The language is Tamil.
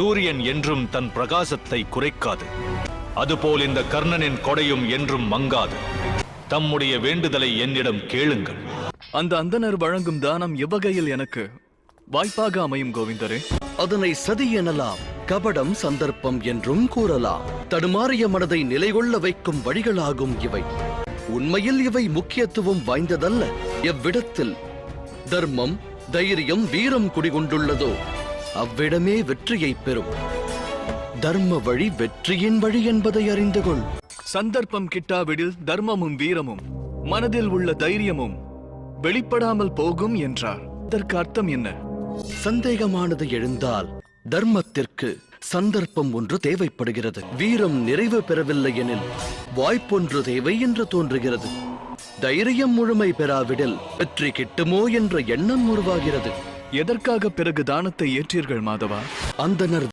சூரியன் என்றும் தன் பிரகாசத்தை குறைக்காது. அதுபோல் இந்த கர்ணனின் கொடையும் என்றும் மங்காது. தம்முடைய வேண்டுதலை என்னிடம் கேளுங்கள். அந்த அந்தனர் வழங்கும் தானம் எவ்வகையில் எனக்கு? வாய்ப்பாக அமையும் கோவிந்தரே. அதனை சதி எனலாம் கபடம் சந்தர்ப்பம் என்றும் கூறலாம். தடுமாறிய மனதை நிலைகொள்ள வைக்கும் வழிகளாகும் இவை. உண்மையில் இவை முக்கியத்துவம் வாய்ந்ததல்ல. எவ்விடத்தில்? தர்மம் தைரியம் வீரம் குடிகொண்டுள்ளதோ? அவ்விடமே வெற்றியைப் பெறும். தர்ம வழி வெற்றியின் வழி என்பதை அறிந்து கொள். சந்தர்ப்பம் கிட்டாவிடில் தர்மமும் வீரமும் மனதில் உள்ள தைரியமும் வெளிப்படாமல் போகும் என்றார். இதற்கு அர்த்தம் என்ன? சந்தேகமானது எழுந்தால் தர்மத்திற்கு சந்தர்ப்பம் ஒன்று தேவைப்படுகிறது. வீரம் நிறைவு பெறவில்லை எனில் வாய்ப்பொன்று தேவை என்று தோன்றுகிறது. தைரியம் முழுமை பெறாவிடில் வெற்றி கிட்டுமோ என்ற எண்ணம் உருவாகிறது. எதற்காக பிறகு தானத்தை ஏற்றீர்கள் மாதவா? அந்தனர்